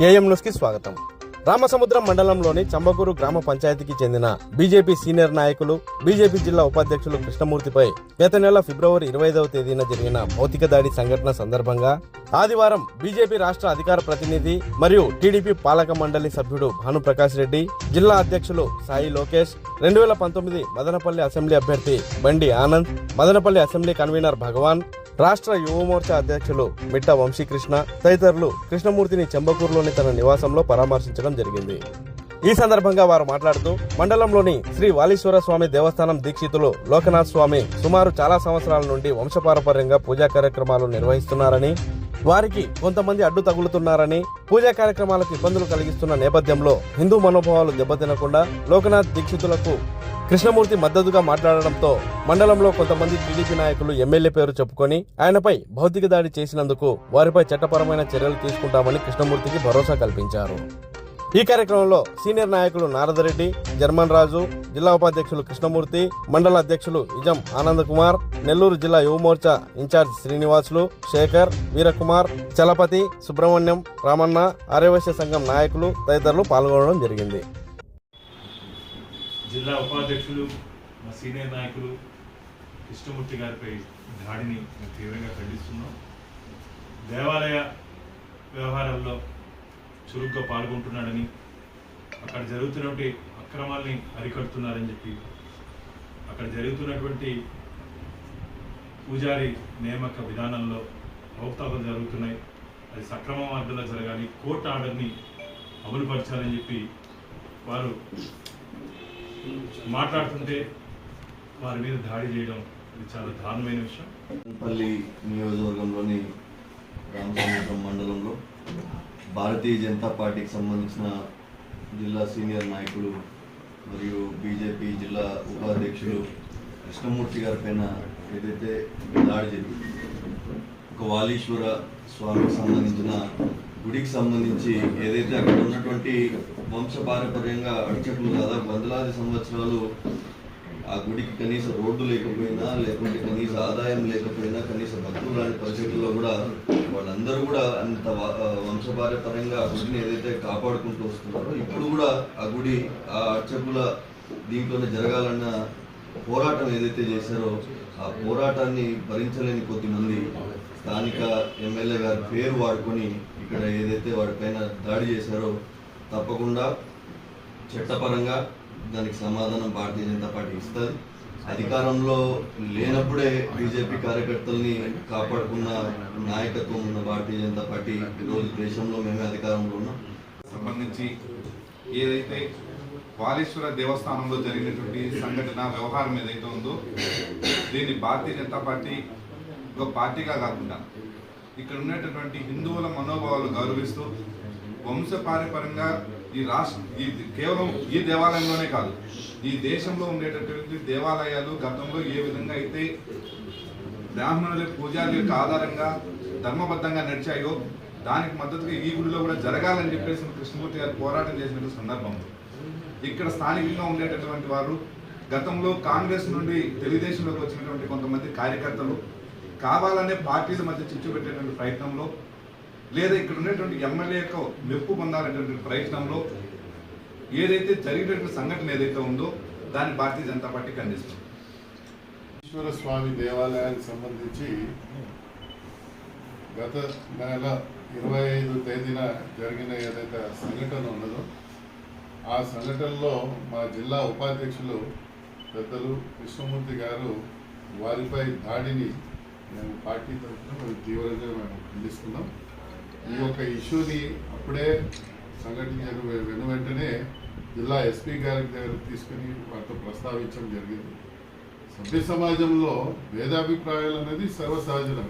AM న్యూస్కి స్వాగతం. రామసముద్రం మండలంలోని చంబకూరు గ్రామ పంచాయతీకి చెందిన బీజేపీ సీనియర్ నాయకులు బీజేపీ జిల్లా ఉపాధ్యక్షులు కృష్ణమూర్తిపై గత నెల ఫిబ్రవరి ఇరవై ఐదవ తేదీన జరిగిన భౌతిక దాడి సంఘటన సందర్భంగా ఆదివారం బీజేపీ రాష్ట్ర అధికార ప్రతినిధి మరియు టీడీపీ పాలక మండలి సభ్యుడు భానుప్రకాష్ రెడ్డి జిల్లా అధ్యక్షులు సాయి లోకేష్ రెండు వేల పంతొమ్మిది మదనపల్లి అసెంబ్లీ అభ్యర్థి బండి ఆనంద్ మదనపల్లి అసెంబ్లీ కన్వీనర్ భగవాన్ రాష్ట్ర యువమోర్చా అధ్యక్షులు మిట్ట వంశీకృష్ణ తదితరులు కృష్ణమూర్తిని చెంబకూరులోని తన నివాసంలో పరామర్శించడం జరిగింది. ఈ సందర్భంగా వారు మాట్లాడుతూ మండలంలోని శ్రీ వాలీశ్వర స్వామి దేవస్థానం దీక్షితులు లోకనాథ్ స్వామి సుమారు చాలా సంవత్సరాల నుండి వంశపారపర్యంగా పూజా కార్యక్రమాలు నిర్వహిస్తున్నారని వారికి కొంతమంది అడ్డు తగులుతున్నారని పూజా కార్యక్రమాలకు ఇబ్బందులు కలిగిస్తున్న నేపథ్యంలో హిందూ మనోభావాలు దెబ్బతినకుండా లోకనాథ్ దీక్షితులకు కృష్ణమూర్తి మద్దతుగా మాట్లాడడంతో మండలంలో కొంతమంది టీడీపీ నాయకులు ఎమ్మెల్యే పేరు చెప్పుకొని ఆయనపై భౌతిక దాడి చేసినందుకు వారిపై చట్టపరమైన చర్యలు తీసుకుంటామని కృష్ణమూర్తికి భరోసా కల్పించారు. ఈ కార్యక్రమంలో సీనియర్ నాయకులు నారదరెడ్డి జర్మన్ రాజు జిల్లా ఉపాధ్యక్షులు కృష్ణమూర్తి మండల అధ్యక్షులు ఇజం ఆనంద్ కుమార్ నెల్లూరు జిల్లా యువమోర్చా ఇన్ఛార్జ్ శ్రీనివాసులు శేఖర్ వీరకుమార్ చలపతి సుబ్రహ్మణ్యం రామన్న ఆర్యవైశ్య సంఘం నాయకులు తదితరులు పాల్గొనడం జరిగింది. జిల్లా ఉపాధ్యక్షులు మా సీనియర్ నాయకులు కృష్ణమూర్తి గారిపై దాడిని మేము తీవ్రంగా ఖండిస్తున్నాం. దేవాలయ వ్యవహారంలో చురుగ్గా పాల్గొంటున్నాడని అక్కడ జరుగుతున్నటువంటి అక్రమాల్ని అరికడుతున్నారని చెప్పి అక్కడ జరుగుతున్నటువంటి పూజారి నియామక విధానంలో అవకతవకలు జరుగుతున్నాయి. అది సక్రమ మార్గంలో జరగాలి కోర్టు ఆర్డర్ని అమలుపరచాలని చెప్పి వారు మాట్లాడుతుంటే వారి మీద దాడి చేయడం ఇది చాలా దారుణమైన విషయం. పల్లి నియోజకవర్గంలోని రామసముద్రం మండలంలో భారతీయ జనతా పార్టీకి సంబంధించిన జిల్లా సీనియర్ నాయకులు మరియు బీజేపీ జిల్లా ఉపాధ్యక్షులు కృష్ణమూర్తి గారి పైన ఏదైతే దాడి జరిగింది ఒక వాలీశ్వర స్వామికి సంబంధించిన గుడికి సంబంధించి ఏదైతే అక్కడ ఉన్నటువంటి వంశపారపర్యంగా అర్చకులు దాదాపు వందలాది సంవత్సరాలు ఆ గుడికి కనీస రోడ్డు లేకపోయినా లేకుంటే కనీస ఆదాయం లేకపోయినా కనీస భక్తులు లాంటి పరిస్థితుల్లో కూడా వాళ్ళందరూ కూడా అంత వ- వంశపారపర్యంగా ఆ గుడిని ఏదైతే కాపాడుకుంటూ వస్తున్నారో ఇప్పుడు కూడా ఆ గుడి ఆ అర్చకుల దీంట్లోనే జరగాలన్న పోరాటం ఏదైతే చేశారో ఆ పోరాటాన్ని భరించలేని కొద్దిమంది స్థానిక ఎమ్మెల్యే గారి పేరు వాడుకొని ఇక్కడ ఏదైతే వాడిపైన దాడి చేశారో తప్పకుండా చట్టపరంగా దానికి సమాధానం భారతీయ జనతా పార్టీ ఇస్తుంది. అధికారంలో లేనప్పుడే బీజేపీ కార్యకర్తల్ని కాపాడుకున్న నాయకత్వం ఉన్న భారతీయ జనతా పార్టీ ఈరోజు దేశంలో మేమే అధికారంలో ఉన్నాం. సంబంధించి ఏదైతే వాలేశ్వర దేవస్థానంలో జరిగినటువంటి సంఘటన వ్యవహారం ఏదైతే ఉందో దీన్ని భారతీయ జనతా పార్టీ ఒక పార్టీగా కాకుండా ఇక్కడ ఉన్నటువంటి హిందువుల మనోభావాలు గౌరవిస్తూ వంశపారపరంగా ఈ రాష్ట్ర ఈ కేవలం ఈ దేవాలయంలోనే కాదు ఈ దేశంలో ఉండేటటువంటి దేవాలయాలు గతంలో ఏ విధంగా అయితే బ్రాహ్మణుల పూజారి యొక్క ఆధారంగా ధర్మబద్ధంగా నడిచాయో దానికి మద్దతుగా ఈ గుడిలో కూడా జరగాలని చెప్పేసి కృష్ణమూర్తి గారు పోరాటం చేసిన సందర్భంలో ఇక్కడ స్థానికంగా ఉండేటటువంటి వారు గతంలో కాంగ్రెస్ నుండి తెలుగుదేశంలోకి వచ్చినటువంటి కొంతమంది కార్యకర్తలు కావాలనే పార్టీల మధ్య చిచ్చు పెట్టేటువంటి ప్రయత్నంలో లేదా ఇక్కడ ఉండేటువంటి ఎమ్మెల్యే యొక్క మెప్పు పొందాలనేటువంటి ప్రయత్నంలో ఏదైతే జరిగినటువంటి సంఘటన ఏదైతే ఉందో దాన్ని భారతీయ జనతా పార్టీ ఖండిస్తుంది. ఈశ్వర స్వామి దేవాలయానికి సంబంధించి గత నెల ఇరవై ఐదు తేదీన జరిగిన ఏదైతే సంఘటన ఉన్నదో ఆ సంఘటనలో మా జిల్లా ఉపాధ్యక్షులు పెద్దలు కృష్ణమూర్తి గారు వారిపై దాడిని మేము పార్టీ తరఫున మేము తీవ్రంగా మేము ఖండిస్తున్నాం. ఈ యొక్క ఇష్యూని అప్పుడే సంఘటించిన వెను వెంటనే జిల్లా ఎస్పీ గారి దగ్గర తీసుకుని వారితో ప్రస్తావించడం జరిగింది. సభ్య సమాజంలో భేదాభిప్రాయాలు అనేది సర్వసహజనం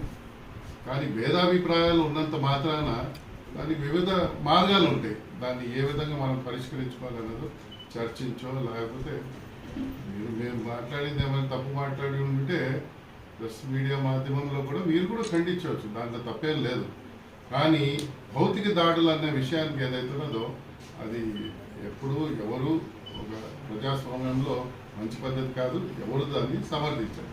కానీ భేదాభిప్రాయాలు ఉన్నంత మాత్రాన దానికి వివిధ మార్గాలు ఉంటాయి. దాన్ని ఏ విధంగా మనం పరిష్కరించుకోవాలన్నదో చర్చించో లేకపోతే మీరు మేము మాట్లాడింది ఏమైనా తప్పు మాట్లాడి ఉంటే ప్రెస్ మీడియా మాధ్యమంలో కూడా మీరు కూడా ఖండించవచ్చు. దాంట్లో తప్పేం లేదు. కానీ భౌతిక దాడులు అనే విషయానికి ఏదైతున్నదో అది ఎప్పుడు ఎవరు ఒక ప్రజాస్వామ్యంలో మంచి పద్ధతి కాదు. ఎవరు దాన్ని సమర్థించారు.